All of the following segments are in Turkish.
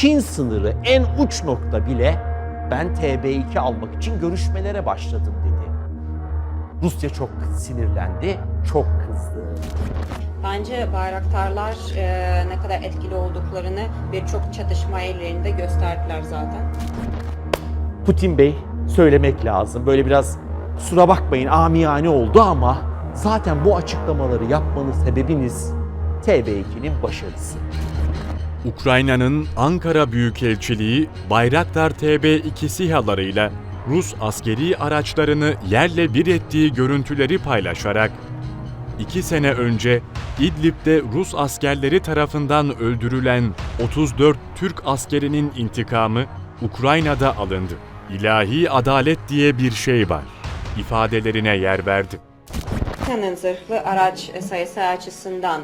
Çin sınırı en uç nokta bile ben TB2 almak için görüşmelere başladım dedi. Rusya çok sinirlendi, çok kızdı. Bence bayraktarlar e, ne kadar etkili olduklarını birçok çatışma yerlerinde gösterdiler zaten. Putin Bey söylemek lazım. Böyle biraz kusura bakmayın amiyane oldu ama zaten bu açıklamaları yapmanın sebebiniz TB2'nin başarısı. Ukrayna'nın Ankara Büyükelçiliği Bayraktar TB2 SİHA'larıyla Rus askeri araçlarını yerle bir ettiği görüntüleri paylaşarak iki sene önce İdlib'de Rus askerleri tarafından öldürülen 34 Türk askerinin intikamı Ukrayna'da alındı. İlahi adalet diye bir şey var ifadelerine yer verdi. Rusya'nın zırhlı araç sayısı açısından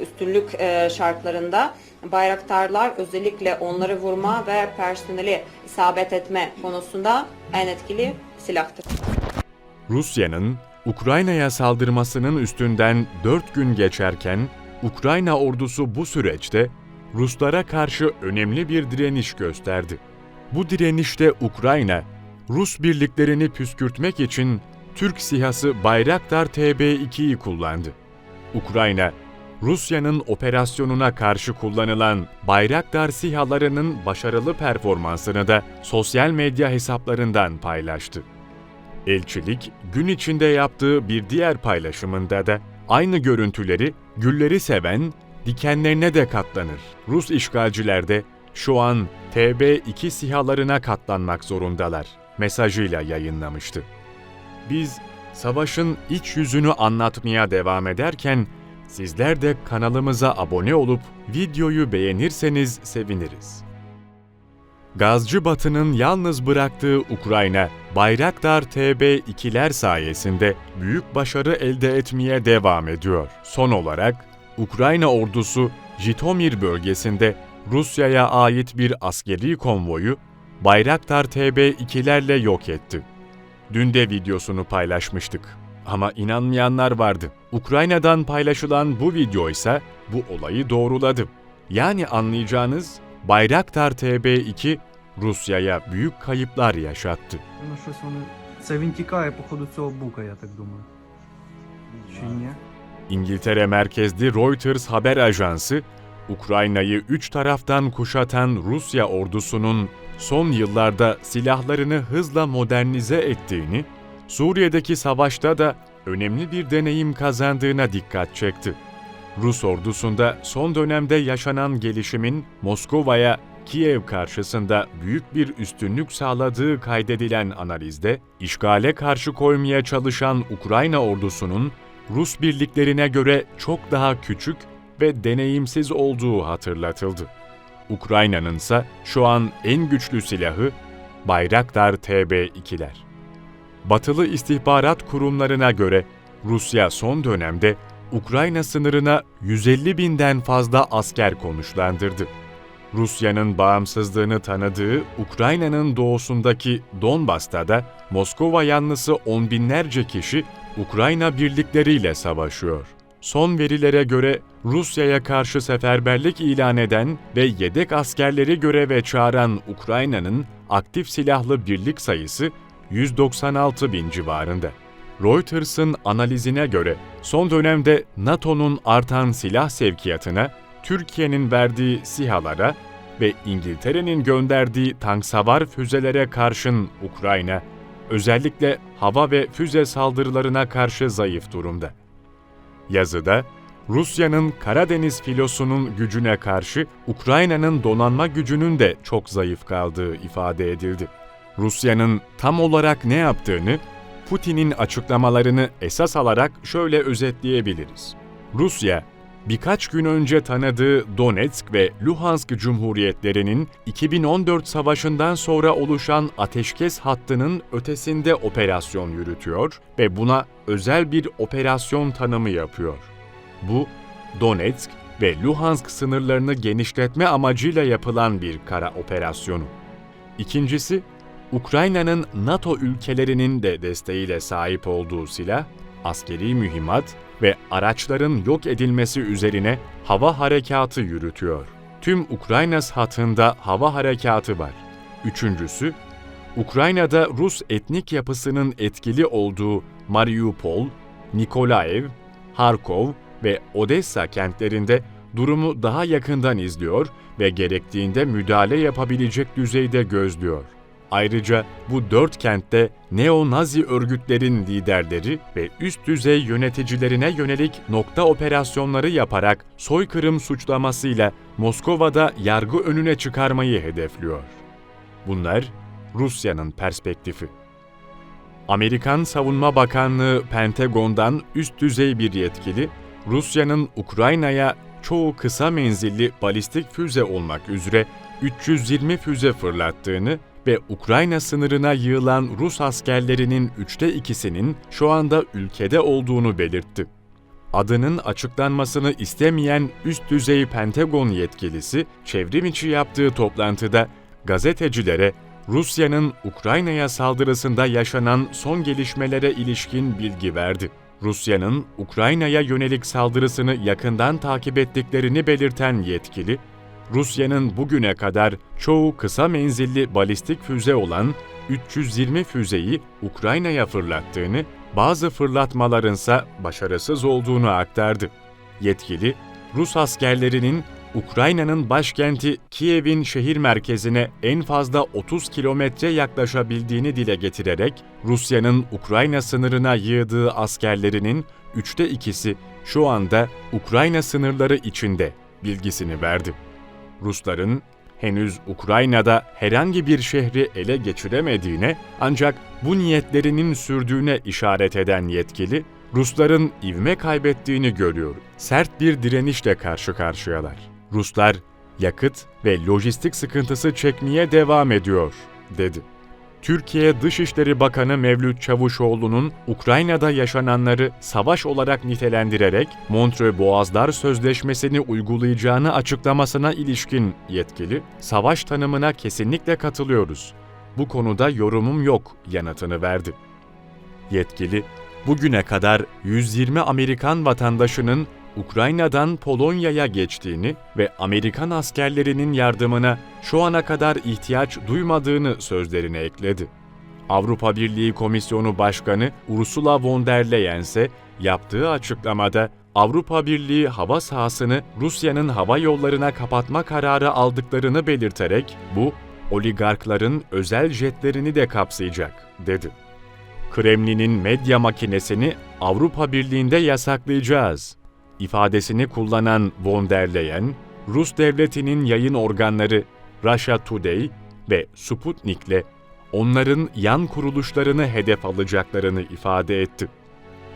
üstünlük e, şartlarında bayraktarlar özellikle onları vurma ve personeli isabet etme konusunda en etkili silahtır. Rusya'nın Ukrayna'ya saldırmasının üstünden 4 gün geçerken Ukrayna ordusu bu süreçte Ruslara karşı önemli bir direniş gösterdi. Bu direnişte Ukrayna, Rus birliklerini püskürtmek için Türk SİHA'sı Bayraktar TB2'yi kullandı. Ukrayna, Rusya'nın operasyonuna karşı kullanılan Bayraktar SİHA'larının başarılı performansını da sosyal medya hesaplarından paylaştı. Elçilik, gün içinde yaptığı bir diğer paylaşımında da aynı görüntüleri gülleri seven, dikenlerine de katlanır. Rus işgalciler de şu an TB2 sihalarına katlanmak zorundalar mesajıyla yayınlamıştı. Biz savaşın iç yüzünü anlatmaya devam ederken sizler de kanalımıza abone olup videoyu beğenirseniz seviniriz. Gazcı Batı'nın yalnız bıraktığı Ukrayna, Bayraktar TB2'ler sayesinde büyük başarı elde etmeye devam ediyor. Son olarak, Ukrayna ordusu Jitomir bölgesinde Rusya'ya ait bir askeri konvoyu Bayraktar TB2'lerle yok etti. Dün de videosunu paylaşmıştık. Ama inanmayanlar vardı. Ukrayna'dan paylaşılan bu video ise bu olayı doğruladı. Yani anlayacağınız Bayraktar TB2 Rusya'ya büyük kayıplar yaşattı. Ну, щось вони. Це він тікає, походу, цього бука, я так думаю. Чи ні? İngiltere merkezli Reuters haber ajansı, Ukrayna'yı üç taraftan kuşatan Rusya ordusunun son yıllarda silahlarını hızla modernize ettiğini, Suriye'deki savaşta da önemli bir deneyim kazandığına dikkat çekti. Rus ordusunda son dönemde yaşanan gelişimin Moskova'ya Kiev karşısında büyük bir üstünlük sağladığı kaydedilen analizde, işgale karşı koymaya çalışan Ukrayna ordusunun Rus birliklerine göre çok daha küçük ve deneyimsiz olduğu hatırlatıldı. Ukrayna'nın ise şu an en güçlü silahı Bayraktar TB2'ler. Batılı istihbarat kurumlarına göre Rusya son dönemde Ukrayna sınırına 150 binden fazla asker konuşlandırdı. Rusya'nın bağımsızlığını tanıdığı Ukrayna'nın doğusundaki Donbas'ta da Moskova yanlısı on binlerce kişi Ukrayna birlikleriyle savaşıyor. Son verilere göre Rusya'ya karşı seferberlik ilan eden ve yedek askerleri göreve çağıran Ukrayna'nın aktif silahlı birlik sayısı 196 bin civarında. Reuters'ın analizine göre son dönemde NATO'nun artan silah sevkiyatına, Türkiye'nin verdiği SİHA'lara ve İngiltere'nin gönderdiği tanksavar füzelere karşın Ukrayna, özellikle hava ve füze saldırılarına karşı zayıf durumda. Yazıda, Rusya'nın Karadeniz filosunun gücüne karşı Ukrayna'nın donanma gücünün de çok zayıf kaldığı ifade edildi. Rusya'nın tam olarak ne yaptığını, Putin'in açıklamalarını esas alarak şöyle özetleyebiliriz. Rusya, birkaç gün önce tanıdığı Donetsk ve Luhansk Cumhuriyetlerinin 2014 savaşından sonra oluşan ateşkes hattının ötesinde operasyon yürütüyor ve buna özel bir operasyon tanımı yapıyor. Bu, Donetsk ve Luhansk sınırlarını genişletme amacıyla yapılan bir kara operasyonu. İkincisi, Ukrayna'nın NATO ülkelerinin de desteğiyle sahip olduğu silah, askeri mühimmat ve araçların yok edilmesi üzerine hava harekatı yürütüyor. tüm Ukrayna hattında hava harekatı var. Üçüncüsü, Ukrayna'da Rus etnik yapısının etkili olduğu Mariupol, Nikolaev, Harkov ve Odessa kentlerinde durumu daha yakından izliyor ve gerektiğinde müdahale yapabilecek düzeyde gözlüyor. Ayrıca bu dört kentte neo-Nazi örgütlerin liderleri ve üst düzey yöneticilerine yönelik nokta operasyonları yaparak soykırım suçlamasıyla Moskova'da yargı önüne çıkarmayı hedefliyor. Bunlar Rusya'nın perspektifi. Amerikan Savunma Bakanlığı Pentagon'dan üst düzey bir yetkili, Rusya'nın Ukrayna'ya çoğu kısa menzilli balistik füze olmak üzere 320 füze fırlattığını ve Ukrayna sınırına yığılan Rus askerlerinin üçte ikisinin şu anda ülkede olduğunu belirtti. Adının açıklanmasını istemeyen üst düzey Pentagon yetkilisi, çevrim içi yaptığı toplantıda gazetecilere Rusya'nın Ukrayna'ya saldırısında yaşanan son gelişmelere ilişkin bilgi verdi. Rusya'nın Ukrayna'ya yönelik saldırısını yakından takip ettiklerini belirten yetkili, Rusya'nın bugüne kadar çoğu kısa menzilli balistik füze olan 320 füzeyi Ukrayna'ya fırlattığını, bazı fırlatmalarınsa başarısız olduğunu aktardı. Yetkili, Rus askerlerinin Ukrayna'nın başkenti Kiev'in şehir merkezine en fazla 30 kilometre yaklaşabildiğini dile getirerek, Rusya'nın Ukrayna sınırına yığdığı askerlerinin üçte ikisi şu anda Ukrayna sınırları içinde bilgisini verdi. Rusların henüz Ukrayna'da herhangi bir şehri ele geçiremediğine ancak bu niyetlerinin sürdüğüne işaret eden yetkili, Rusların ivme kaybettiğini görüyor. Sert bir direnişle karşı karşıyalar. Ruslar yakıt ve lojistik sıkıntısı çekmeye devam ediyor, dedi. Türkiye Dışişleri Bakanı Mevlüt Çavuşoğlu'nun Ukrayna'da yaşananları savaş olarak nitelendirerek Montreux Boğazlar Sözleşmesi'ni uygulayacağını açıklamasına ilişkin yetkili, savaş tanımına kesinlikle katılıyoruz. Bu konuda yorumum yok yanıtını verdi. Yetkili, bugüne kadar 120 Amerikan vatandaşının Ukrayna'dan Polonya'ya geçtiğini ve Amerikan askerlerinin yardımına şu ana kadar ihtiyaç duymadığını sözlerine ekledi. Avrupa Birliği Komisyonu Başkanı Ursula von der Leyen ise yaptığı açıklamada Avrupa Birliği hava sahasını Rusya'nın hava yollarına kapatma kararı aldıklarını belirterek bu oligarkların özel jetlerini de kapsayacak dedi. Kremlin'in medya makinesini Avrupa Birliği'nde yasaklayacağız ifadesini kullanan von der Leyen, Rus devletinin yayın organları Russia Today ve Sputnik'le onların yan kuruluşlarını hedef alacaklarını ifade etti.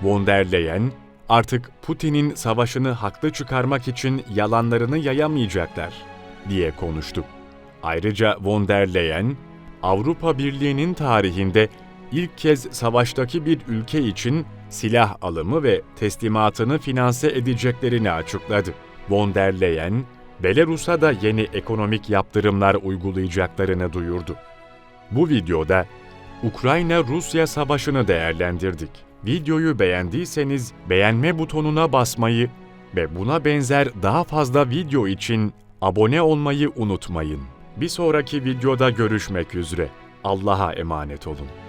Von der Leyen, artık Putin'in savaşını haklı çıkarmak için yalanlarını yayamayacaklar diye konuştu. Ayrıca von der Leyen, Avrupa Birliği'nin tarihinde ilk kez savaştaki bir ülke için silah alımı ve teslimatını finanse edeceklerini açıkladı. Von der Leyen, Belarus'a da yeni ekonomik yaptırımlar uygulayacaklarını duyurdu. Bu videoda Ukrayna-Rusya savaşını değerlendirdik. Videoyu beğendiyseniz beğenme butonuna basmayı ve buna benzer daha fazla video için abone olmayı unutmayın. Bir sonraki videoda görüşmek üzere. Allah'a emanet olun.